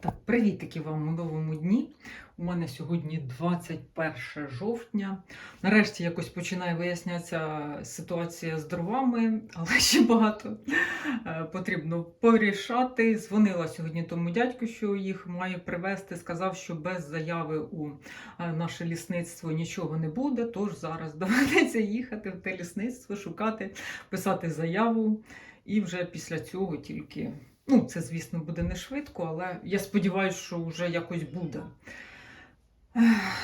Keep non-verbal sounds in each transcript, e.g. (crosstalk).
Так, привітики вам у новому дні. У мене сьогодні 21 жовтня. Нарешті якось починає вияснятися ситуація з дровами, але ще багато е, потрібно порішати. Дзвонила сьогодні тому дядьку, що їх має привезти. Сказав, що без заяви у е, наше лісництво нічого не буде. Тож зараз (laughs) доведеться їхати в те лісництво, шукати, писати заяву. І вже після цього тільки Ну, це, звісно, буде не швидко, але я сподіваюся, що вже якось буде.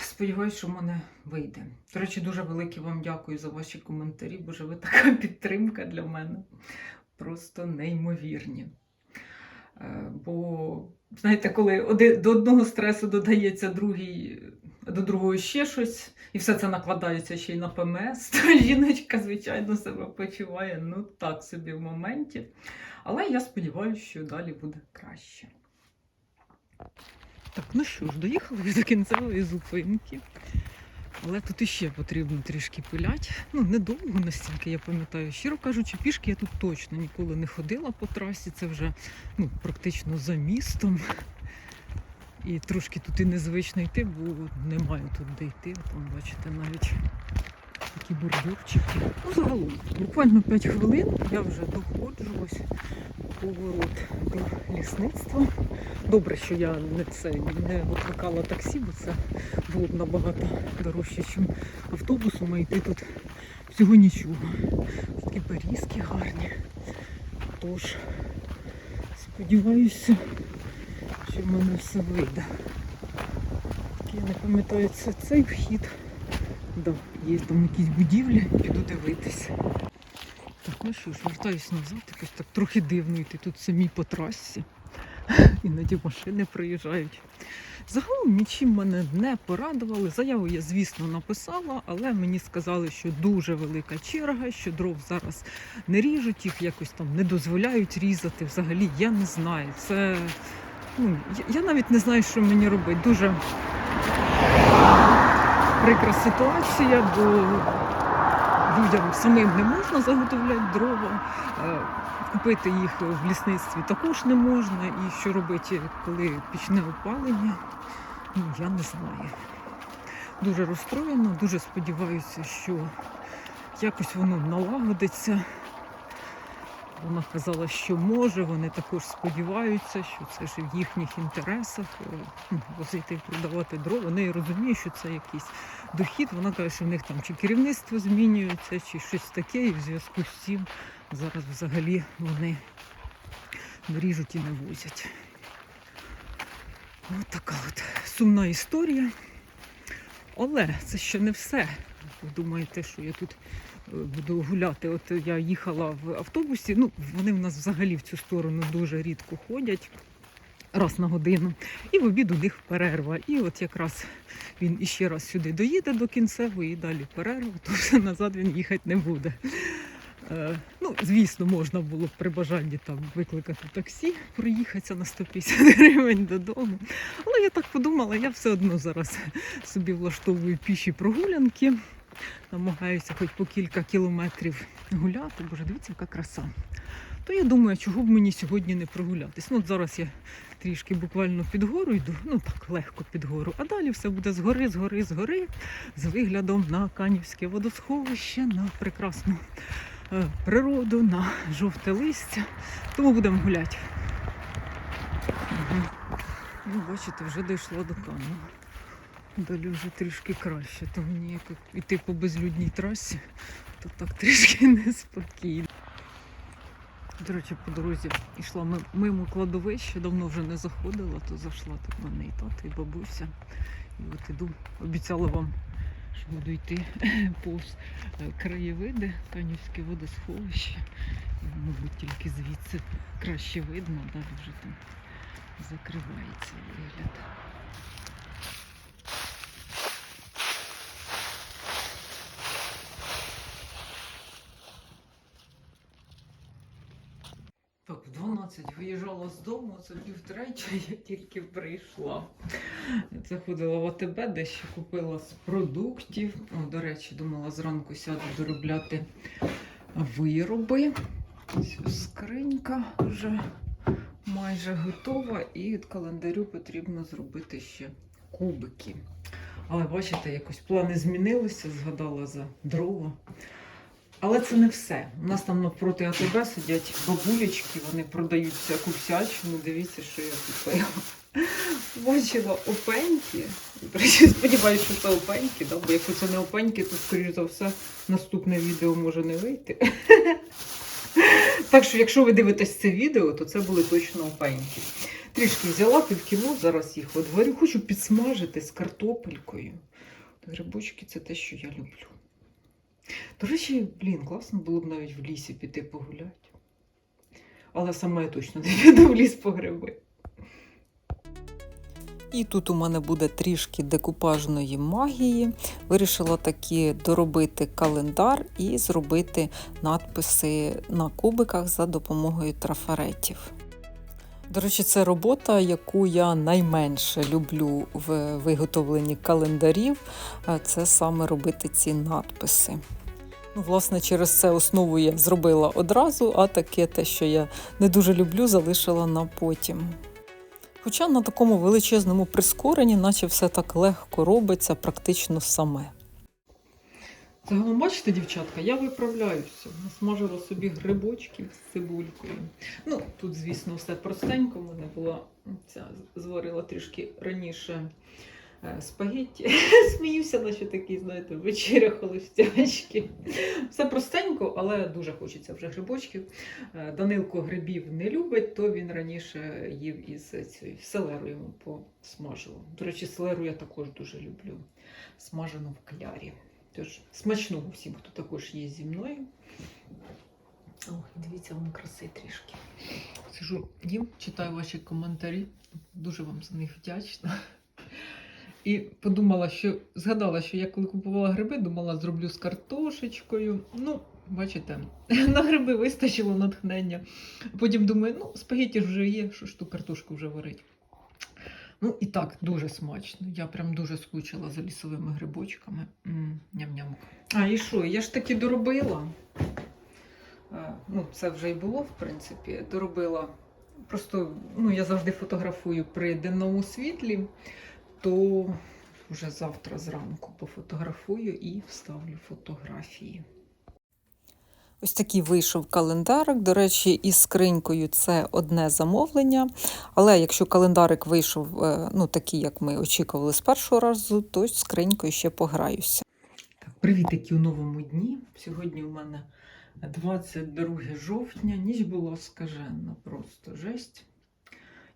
Сподіваюсь, що в мене вийде. До речі, дуже велике вам дякую за ваші коментарі, боже, ви така (laughs) підтримка для мене. Просто неймовірні. Е, Бо, знаєте, коли до одного стресу додається другий, до другого ще щось, і все це накладається ще й на ПМС, (laughs) то жіночка, звичайно, себе почуває ну так собі в моменті. Але я сподіваюся, що далі буде краще. Так, ну що ж, доїхали до кінцевої зупинки. Але тут іще потрібно трішки пиляти. Ну, недовго настільки, я пам'ятаю. Щиро кажучи, пішки я тут точно ніколи не ходила по трасі. Це вже ну, практично за містом. І трошки тут і незвично йти, бо немає тут де йти. Там, бачите, навіть такі бордюрчики. Ну, загалом, буквально 5 хвилин я вже доходжу ось поворот до лісництва. Добре, що я не це не викликала таксі, бо це було б набагато дорожче, ніж автобусом, а йти тут всього нічого. Такі берізки гарні. Тож, сподіваюся, що в мене все вийде. Я не пам'ятаю, це цей вхід. Да, є там якісь будівлі, піду дивитися. Так, ну що ж, вертаюсь назад, якось так трохи дивно йти тут самі по трасі. (laughs) Іноді машини приїжджають. Загалом нічим мене не порадували. Заяву я, звісно, написала, але мені сказали, що дуже велика черга, що дров зараз не ріжуть, їх якось там не дозволяють різати. Взагалі я не знаю. Це ну, я- я навіть не знаю, що мені робити. Дуже прикра ситуація, бо людям самим не можна заготовляти дрова. е, Купити їх в лісництві також не можна. І що робити, коли пічне опалення, ну я не знаю. Дуже розстроєна, дуже сподіваюся, що якось воно налагодиться. Вона казала, що може, вони також сподіваються, що це ж в їхніх інтересах е, (laughs) возити і продавати дрова. Вони розуміють, що це якийсь дохід. Вона каже, що в них там чи керівництво змінюється, чи щось таке, і в зв'язку з цим зараз взагалі вони ріжуть і не возять. Ось така от сумна історія. Але це ще не все. Ви думаєте, що я тут буду гуляти? От я їхала в автобусі. Ну, вони в нас взагалі в цю сторону дуже рідко ходять. Раз на годину, і в обід у них перерва. І от якраз він іще раз сюди доїде до кінцевої, і далі перерва, то вже назад він їхати не буде. Е, ну, звісно, можна було б при бажанні там викликати таксі, проїхатися на 150 (laughs) гривень додому. Але я так подумала, я все одно зараз собі влаштовую піші прогулянки. Намагаюся хоч по кілька кілометрів гуляти. Боже, дивіться, яка краса. То я думаю, чого б мені сьогодні не прогулятись. Ну, от зараз я трішки буквально під гору йду, ну так легко під гору, а далі все буде згори, згори, згори, з виглядом на Канівське водосховище, на прекрасну е, природу, на жовте листя. Тому будемо гуляти. Мгм. Ну, бачите, вже дійшла до Канева. Далі вже трішки краще, то мені як йти по безлюдній трасі, то так трішки (laughs) неспокійно. До речі, по дорозі йшла мимо кладовища, давно вже не заходила, то зайшла тут в мене і тато, і бабуся. І от іду, обіцяла вам, що буду йти (laughs) повз е, краєвиди, Канівське водосховище. Мабуть, тільки звідси краще видно, далі вже там закривається вигляд. Так, в 12 виїжджала з дому, це півтретя, (laughs) я тільки прийшла. Заходила в АТБ, дещо купила з продуктів. О, до речі, думала зранку сяду доробляти вироби. Ось скринька вже майже готова, і від календарю потрібно зробити ще кубики. Але бачите, якось плани змінилися, згадала за дрова. Але це не все. У нас там навпроти АТБ сидять бабулечки, вони продають всяку всячину. Дивіться, що я купила. Бачила опеньки. Сподіваюся, що це опеньки, да? бо якщо це не опеньки, то, скоріш за все, наступне відео може не вийти. Так що, якщо ви дивитесь це відео, то це були точно опеньки. Трішки взяла пів кіло, зараз їх одварю. Хочу підсмажити з картопелькою. Грибочки це те, що я люблю. До речі, блін, класно було б навіть в лісі піти погуляти. Але сама я точно не (laughs) піду в ліс по гриби. І тут у мене буде трішки декупажної магії. Вирішила таки доробити календар і зробити надписи на кубиках за допомогою трафаретів. До речі, це робота, яку я найменше люблю в виготовленні календарів. Це саме робити ці надписи. Ну, власне, через це основу я зробила одразу, а таке те, що я не дуже люблю, залишила на потім. Хоча на такому величезному прискоренні, наче все так легко робиться, практично саме. Загалом, бачите, дівчатка, я виправляюся. Насмажила собі грибочків з цибулькою. Ну, тут, звісно, все простенько. У мене була ця зварила трішки раніше е, спагетті. (laughs) Сміюся, наче такий, знаєте, вечеря холостячки. Все простенько, але дуже хочеться вже грибочків. Е, Данилко грибів не любить, то він раніше їв із цією селеру йому посмажила. До речі, селеру я також дуже люблю. Смажену в клярі. Тож смачного всім, хто також є зі мною. Ох, дивіться, вам краси трішки. Сижу, їм, читаю ваші коментарі. Дуже вам за них вдячна. І подумала, що згадала, що я коли купувала гриби, думала, зроблю з картошечкою. Ну, бачите, (laughs) на гриби вистачило натхнення. Потім думаю, ну, спагетті ж вже є, що ж ту картошку вже варить. Ну і так, дуже смачно. Я прям дуже скучила за лісовими грибочками. Ням-ням. А, і що? Я ж таки доробила. Е, Ну, це вже й було, в принципі. Доробила. Просто ну, я завжди фотографую при денному світлі, то вже завтра зранку пофотографую і вставлю фотографії. Ось такий вийшов календарик. До речі, із скринькою це одне замовлення. Але якщо календарик вийшов е, ну, такий, як ми очікували з першого разу, то з скринькою ще пограюся. Так, привітики у новому дні. Сьогодні у мене 22 жовтня. Ніч була скажена, просто жесть.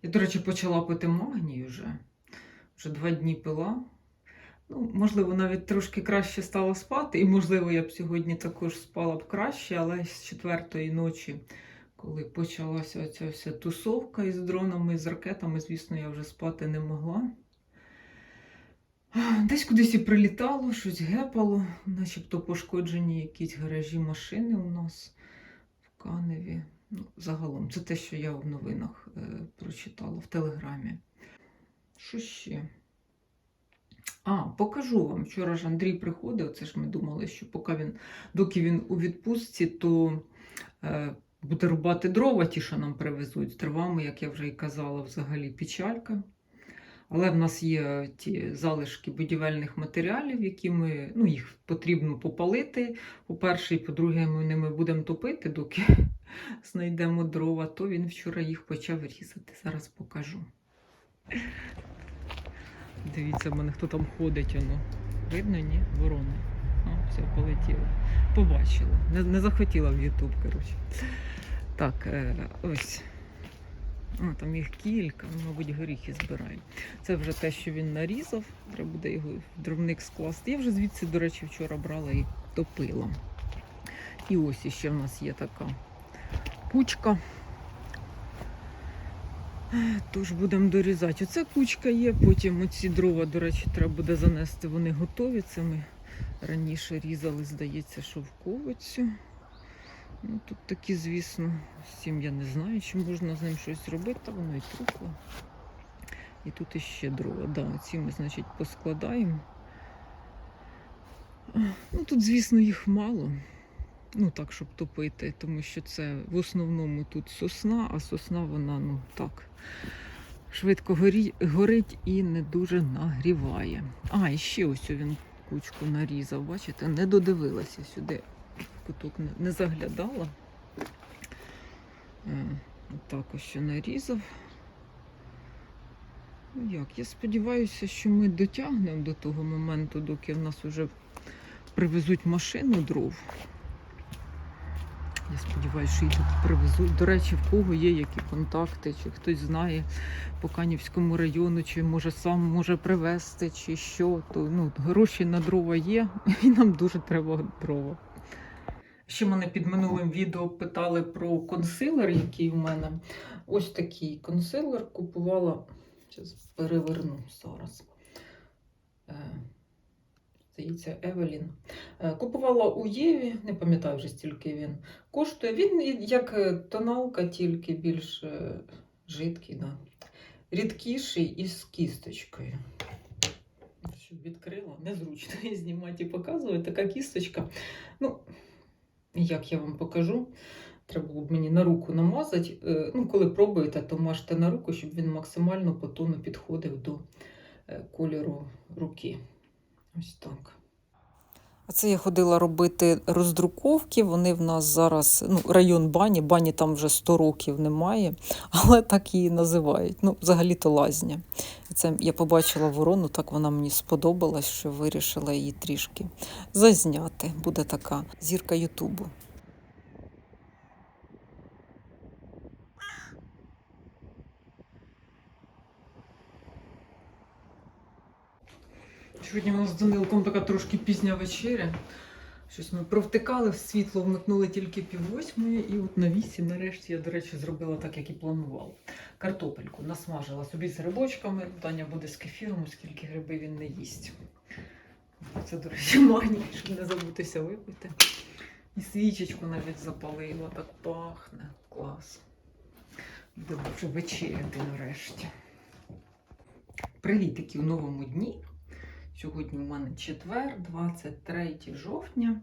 Я, до речі, почала пити магній вже. Вже два дні пила. Ну, можливо, навіть трошки краще стало спати, і, можливо, я б сьогодні також спала б краще, але з четвертої ночі, коли почалася ця вся тусовка із дронами, з ракетами, звісно, я вже спати не могла. Десь кудись і прилітало, щось гепало, начебто пошкоджені якісь гаражі машини у нас в Каневі. Ну, загалом, це те, що я в новинах е, прочитала в Телеграмі. Що ще? А, покажу вам. Вчора ж Андрій приходив. Це ж ми думали, що поки він, доки він у відпустці, то е, буде рубати дрова, ті, що нам привезуть з дровами, як я вже і казала, взагалі печалька. Але в нас є ті залишки будівельних матеріалів, які ми, ну, їх потрібно попалити. По-перше, і по-друге, ми ними будемо топити, доки (laughs) знайдемо дрова, то він вчора їх почав різати. Зараз покажу. Дивіться, в мене хто там ходить, воно. Видно, ні? Ворони. О, все, полетіло. Побачила. Не, не захотіла в Ютуб, коротше. Так, е, ось. А, там їх кілька, ну, мабуть, горіхи збираю. Це вже те, що він нарізав. Треба буде його в дровник скласти. Я вже звідси, до речі, вчора брала і топила. І ось іще в нас є така кучка. Тож будемо дорізати. Оце кучка є, потім оці дрова, до речі, треба буде занести, вони готові. Це ми раніше різали, здається, шовковицю. Ну, тут такі, звісно, з цим я не знаю, чи можна з ним щось зробити, та воно і трухло. І тут іще дрова. Да, ці ми, значить, поскладаємо. Ну, тут, звісно, їх мало. Ну так, щоб топити, тому що це в основному тут сосна, а сосна вона ну так швидко горі, горить і не дуже нагріває. А, і ще ось він кучку нарізав, бачите, не додивилася сюди, куток не, заглядала. Е, Так ось нарізав. Ну як, я сподіваюся, що ми дотягнемо до того моменту, доки в нас вже привезуть машину дров. Я сподіваюся, що тут привезуть. До речі, в кого є які контакти, чи хтось знає по Канівському району, чи може сам може привезти, чи що, то ну, гроші на дрова є, (laughs) і нам дуже треба дрова. Ще мене під минулим відео питали про консилер, який у мене. Ось такий консилер купувала. Зараз переверну зараз. Здається, Евелін. Е, Купувала у Єві, не пам'ятаю вже стільки він коштує. Він як е, тоналка, тільки більш е, жидкий, да. рідкіший і з кісточкою. Щоб відкрила, незручно її знімати і показувати. Така кісточка. Ну, як я вам покажу, треба було б мені на руку намазати. Ну, коли пробуєте, то мажте на руку, щоб він максимально по тону підходив до кольору руки. Ось так. А це я ходила робити роздруковки. Вони в нас зараз ну, район бані, бані там вже 100 років немає, (laughs) але так її називають. Ну, взагалі-то лазня. Це я побачила ворону, так вона мені сподобалась, що вирішила її трішки зазняти. Буде така зірка Ютубу. Сьогодні у нас з Данилком така трошки пізня вечеря. Щось ми провтикали, світло вмикнули тільки пів восьмої, і от на вісім, нарешті, я, до речі, зробила так, як і планувала. Картопельку насмажила собі з грибочками. Таня буде з кефіром, оскільки гриби він не їсть. Це, до речі, (laughs) магній, щоб не забутися випити. І свічечку навіть запалила, так пахне. Клас. Будемо вже вечеряти нарешті. Привітики у новому дні. Сьогодні у мене четвер, 23 жовтня.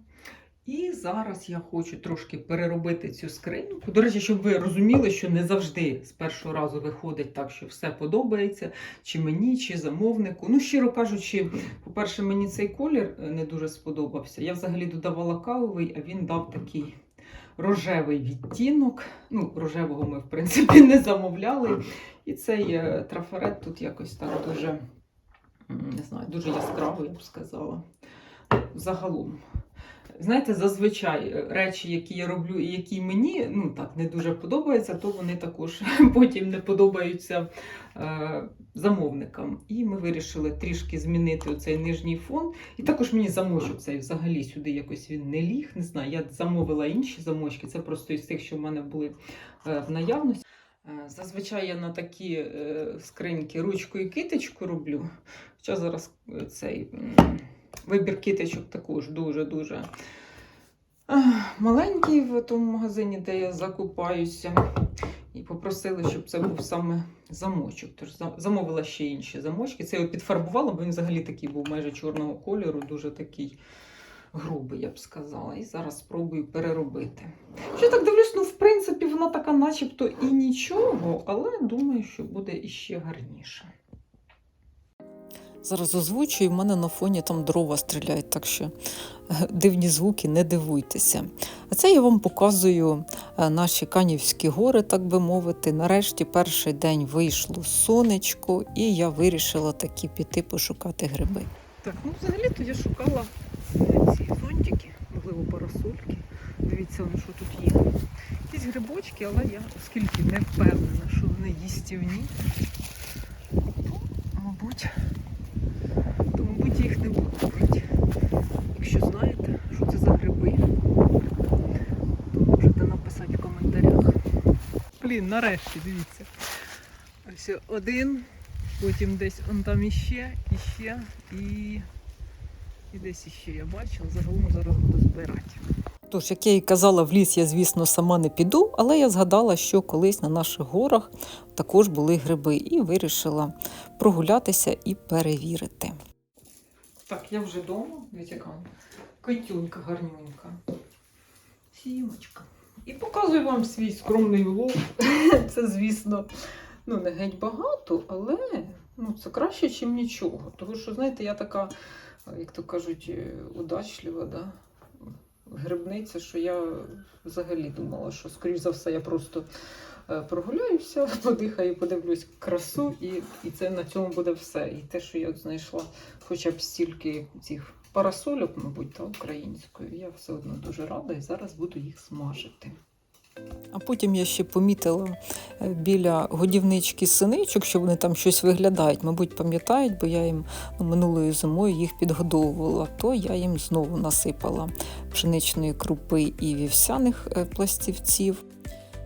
І зараз я хочу трошки переробити цю скриньку. До речі, щоб ви розуміли, що не завжди з першого разу виходить так, що все подобається, чи мені, чи замовнику. Ну, щиро кажучи, по-перше, мені цей колір е, не дуже сподобався. Я взагалі додавала кавовий, а він дав такий рожевий відтінок. Ну, рожевого ми, в принципі, (laughs) не замовляли. І цей е, трафарет тут якось так дуже, не знаю, дуже яскравий, я б сказала. Загалом. Знаєте, зазвичай е, речі, які я роблю і які мені ну так не дуже подобаються, то вони також (laughs) потім не подобаються е, замовникам. І ми вирішили трішки змінити оцей нижній фон. І також мені замочок цей взагалі сюди якось він не ліг. Не знаю, я замовила інші замочки. Це просто із тих, що в мене були е, в наявності. Е, Зазвичай я на такі е, скриньки ручку і китичку роблю. Хоча зараз е, цей вибір китичок також дуже-дуже маленький в тому магазині, де я закупаюся. І попросили, щоб це був саме замочок. Тож замовила ще інші замочки. Це його підфарбувала, бо він взагалі такий був майже чорного кольору, дуже такий грубий, я б сказала. І зараз спробую переробити. Що так дивлюсь, ну в принципі, вона така, начебто, і нічого, але думаю, що буде іще гарніше. Зараз озвучую, в мене на фоні там дрова стріляють, так що е, дивні звуки, не дивуйтеся. А це я вам показую е, наші Канівські гори, так би мовити. Нарешті перший день вийшло сонечко, і я вирішила таки піти пошукати гриби. Так, ну взагалі-то я шукала ці зонтики, можливо, парасольки. Дивіться, ну, що тут є. Якісь грибочки, але я, оскільки не впевнена, що вони їстівні, то, мабуть, то, мабуть, я їх не буду брати. Якщо знаєте, що це за гриби, то можете написати в коментарях. Блін, нарешті, дивіться. Ось один, потім десь он там іще, іще і. І десь іще я бачила, загалом зараз буду збирати. Тож, як я і казала, в ліс я, звісно, сама не піду, але я згадала, що колись на наших горах також були гриби, і вирішила прогулятися і перевірити. Так, я вже вдома. Дивіться, яка вона. Гарнюнька. Сімочка. І показую вам свій скромний влог. (laughs) Це, звісно, ну, не геть багато, але ну, це краще, ніж нічого. Тому що, знаєте, я така, як то кажуть, е, удачлива, да? грибниця, що я взагалі думала, що, скоріш за все, я просто е, прогуляюся, (laughs) подихаю, подивлюсь красу, і, і це на цьому буде все. І те, що я знайшла хоча б стільки цих парасольок, мабуть, та українською, я все одно дуже рада і зараз буду їх смажити. А потім я ще помітила е, біля годівнички синичок, що вони там щось виглядають. Мабуть, пам'ятають, бо я їм ну, минулою зимою їх підгодовувала, то я їм знову насипала пшеничної крупи і вівсяних е, пластівців.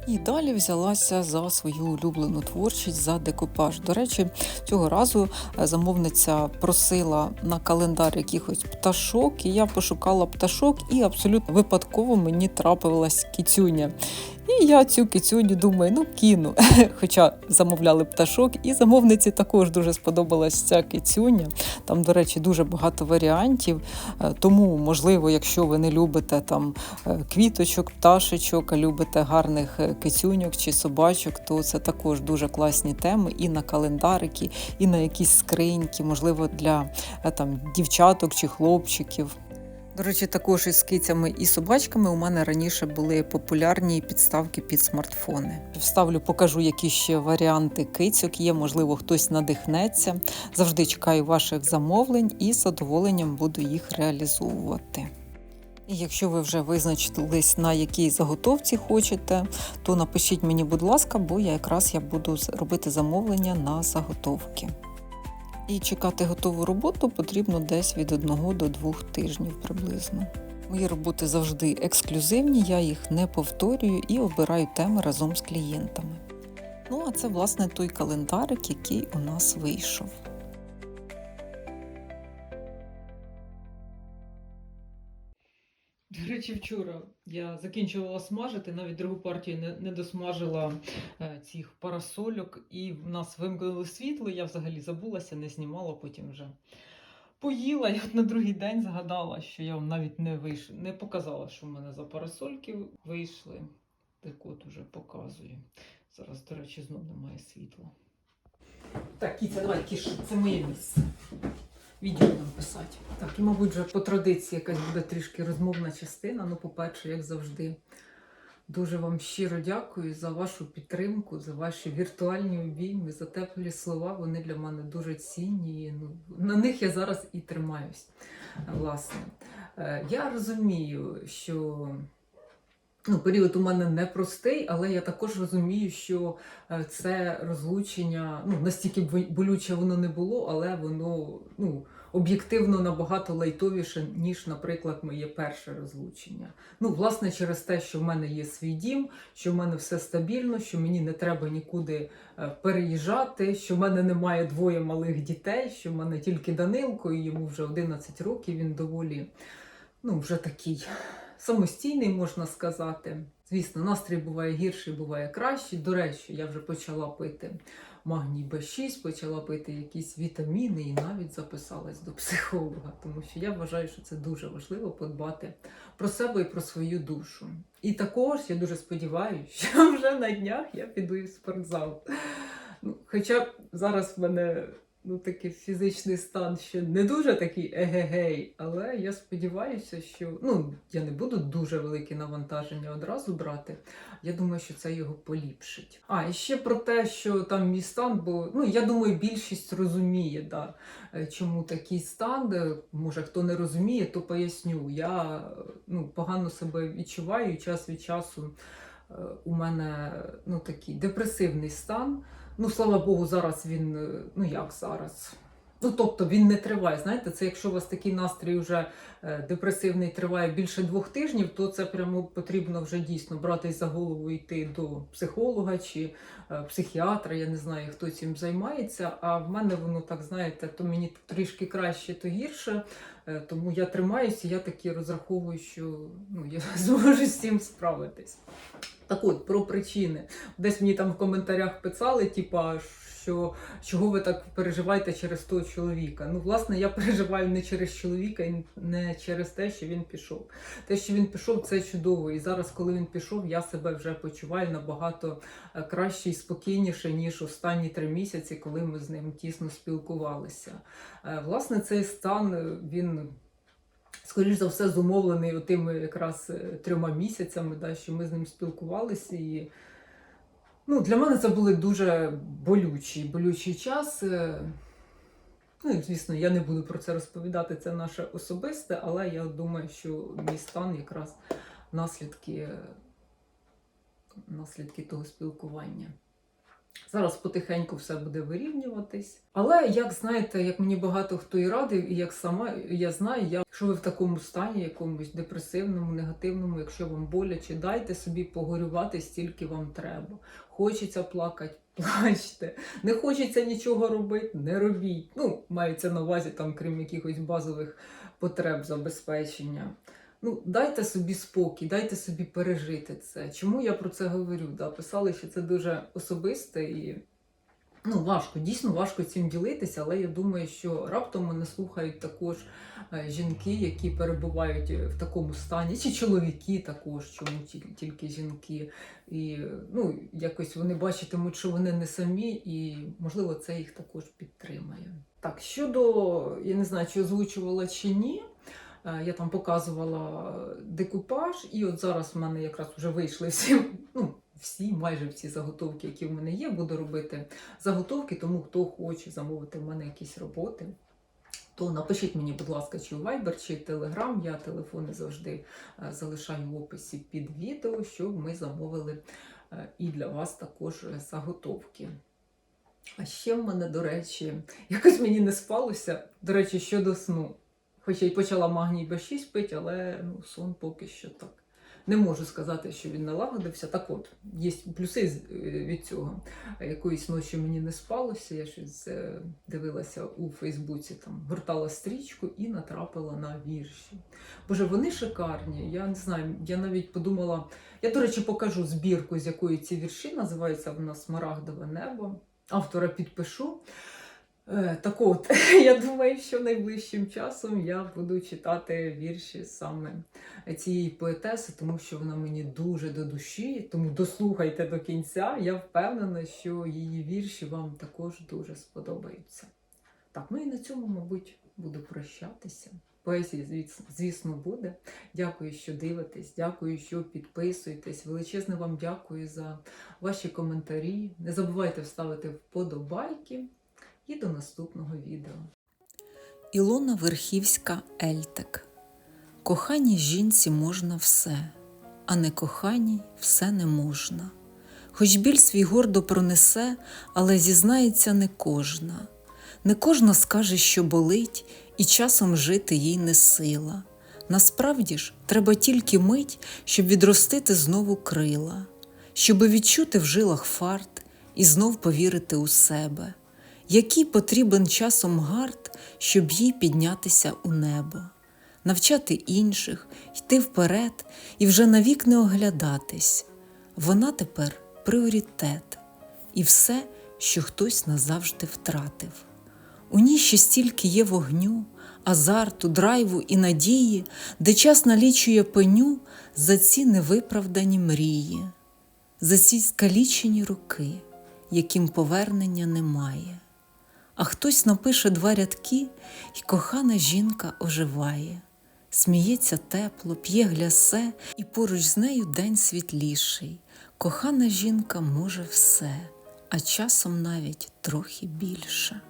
І далі взялася за свою улюблену творчість за декупаж. До речі, цього разу е, замовниця просила на календар якихось пташок, і я пошукала пташок, і абсолютно випадково мені трапилась кіцюня. І я цю кицюню думаю, ну кину. (laughs) Хоча замовляли пташок, і замовниці також дуже сподобалась ця кицюня. Там, до речі, дуже багато варіантів. Е, Тому, можливо, якщо ви не любите там е, квіточок, пташечок, а любите гарних е, кицюньок чи собачок, то це також дуже класні теми і на календарики, і на якісь скриньки, можливо, для там дівчаток чи хлопчиків. До речі, також із кицями і собачками у мене раніше були популярні підставки під смартфони. Вставлю, покажу, які ще варіанти кицьок є. Можливо, хтось надихнеться. Завжди чекаю ваших замовлень і з задоволенням буду їх реалізовувати. І якщо ви вже визначились, на якій заготовці хочете, то напишіть мені, будь ласка, бо я якраз я буду робити замовлення на заготовки. І чекати готову роботу потрібно десь від одного до двох тижнів приблизно. Мої роботи завжди ексклюзивні, я їх не повторюю і обираю теми разом з клієнтами. Ну, а це, власне, той календарик, який у нас вийшов. До речі, вчора я закінчувала смажити, навіть другу партію не, не досмажила е, цих парасольок, і в нас вимкнули світло. Я взагалі забулася, не знімала, потім вже поїла. От на другий день згадала, що я вам навіть не вийш... не показала, що в мене за парасольки вийшли. Так от уже показую. Зараз, до речі, знов немає світла. Так, Кіця, давай кіш, це моє місце. Відео нам писати. Так, і, мабуть, вже по традиції якась буде трішки розмовна частина. Ну, по-перше, як завжди, дуже вам щиро дякую за вашу підтримку, за ваші віртуальні обійми, за теплі слова. Вони для мене дуже цінні. і, Ну, на них я зараз і тримаюсь. Власне, Е, я розумію, що. Ну, період у мене непростий, але я також розумію, що е, це розлучення ну, настільки болюче воно не було, але воно ну, об'єктивно набагато лайтовіше, ніж, наприклад, моє перше розлучення. Ну, власне, через те, що в мене є свій дім, що в мене все стабільно, що мені не треба нікуди е, переїжджати, що в мене немає двоє малих дітей, що в мене тільки Данилко, і йому вже 11 років, він доволі ну, вже такий самостійний, можна сказати. Звісно, настрій буває гірший, буває кращий. До речі, я вже почала пити магній Б6, почала пити якісь вітаміни і навіть записалась до психолога, тому що я вважаю, що це дуже важливо подбати про себе і про свою душу. І також я дуже сподіваюся, що вже на днях я піду в спортзал. Ну, хоча зараз в мене ну, такий фізичний стан ще не дуже такий егегей, але я сподіваюся, що ну, я не буду дуже велике навантаження одразу брати. Я думаю, що це його поліпшить. А, і ще про те, що там мій стан, бо ну, я думаю, більшість розуміє, да, е, чому такий стан. Е, Може, хто не розуміє, то поясню. Я ну, погано себе відчуваю, час від часу е, у мене ну, такий депресивний стан. Ну, слава Богу, зараз він, е, ну як зараз? Ну, тобто він не триває. Знаєте, це якщо у вас такий настрій вже е, депресивний триває більше двох тижнів, то це прямо потрібно вже дійсно братись за голову йти до психолога чи е, психіатра. Я не знаю, хто цим займається. А в мене воно так, знаєте, то мені трішки краще, то гірше. Е, Тому я тримаюся, я таки розраховую, що ну, я (laughs) зможу з цим справитись. Так от, про причини. Десь мені там в коментарях писали, типа, що чого ви так переживаєте через того чоловіка. Ну, власне, я переживаю не через чоловіка і не через те, що він пішов. Те, що він пішов, це чудово. І зараз, коли він пішов, я себе вже почуваю набагато е, краще і спокійніше, ніж останні три місяці, коли ми з ним тісно спілкувалися. Е, Власне, цей стан е, він. Скоріш за все, зумовлений тими якраз трьома місяцями, да, що ми з ним спілкувалися. І ну, для мене це були дуже болючий, болючий час. Ну, звісно, я не буду про це розповідати, це наше особисте, але я думаю, що мій стан якраз наслідки, наслідки того спілкування. Зараз потихеньку все буде вирівнюватись. Але як знаєте, як мені багато хто і радив, і як сама я знаю, я, якщо ви в такому стані, якомусь депресивному, негативному, якщо вам боляче, дайте собі погорювати стільки вам треба. Хочеться плакати, плачте. Не хочеться нічого робити, не робіть. Ну, мається на увазі, там, крім якихось базових потреб забезпечення. Ну, дайте собі спокій, дайте собі пережити це. Чому я про це говорю? Да, писали, що це дуже особисте і ну, важко, дійсно важко цим ділитися, але я думаю, що раптом мене слухають також е, жінки, які перебувають е, в такому стані, чи чоловіки також, чому ті- тільки жінки. І ну, якось вони бачитимуть, що вони не самі, і можливо це їх також підтримає. Так, щодо, я не знаю, чи озвучувала чи ні. Е, Я там показувала декупаж, і от зараз в мене якраз вже вийшли всі, ну, всі, майже всі заготовки, які в мене є. Буду робити заготовки, тому хто хоче замовити в мене якісь роботи, то напишіть мені, будь ласка, чи у Viber, чи Telegram. Я телефони завжди е, залишаю в описі під відео, щоб ми замовили е, і для вас також заготовки. А ще в мене, до речі, якось мені не спалося, до речі, щодо сну. Хоча й почала магній Б6 пити, але ну, сон поки що так. Не можу сказати, що він налагодився. Так от, є плюси е, від цього. Якоїсь ночі мені не спалося, я щось е, дивилася у Фейсбуці, там гортала стрічку і натрапила на вірші. Боже, вони шикарні. Я не знаю, я навіть подумала. Я, до речі, покажу збірку, з якої ці вірші називається вона Смарагдове небо. Автора підпишу. Е, Так от, (laughs) я думаю, що найближчим часом я буду читати вірші саме цієї поетеси, тому що вона мені дуже до душі. Тому дослухайте до кінця. Я впевнена, що її вірші вам також дуже сподобаються. Так, ну і на цьому, мабуть, буду прощатися. Звісно, звісно, буде. Дякую, що дивитесь, дякую, що підписуєтесь. Величезне вам дякую за ваші коментарі. Не забувайте вставити вподобайки. І до наступного відео. Ілона Верхівська Ельтек. Коханій жінці можна все, а не коханій все не можна. Хоч біль свій гордо пронесе, але зізнається не кожна. Не кожна скаже, що болить, і часом жити їй не сила. Насправді ж, треба тільки мить, щоб відростити знову крила, щоби відчути в жилах фарт і знов повірити у себе який потрібен часом гард, щоб їй піднятися у небо, навчати інших, йти вперед і вже навік не оглядатись. Вона тепер пріоритет і все, що хтось назавжди втратив. У ній ще стільки є вогню, азарту, драйву і надії, де час налічує пеню за ці невиправдані мрії, за ці скалічені роки, яким повернення немає а хтось напише два рядки, і кохана жінка оживає, сміється тепло, п'є глясе, і поруч з нею день світліший. Кохана жінка може все, а часом навіть трохи більше.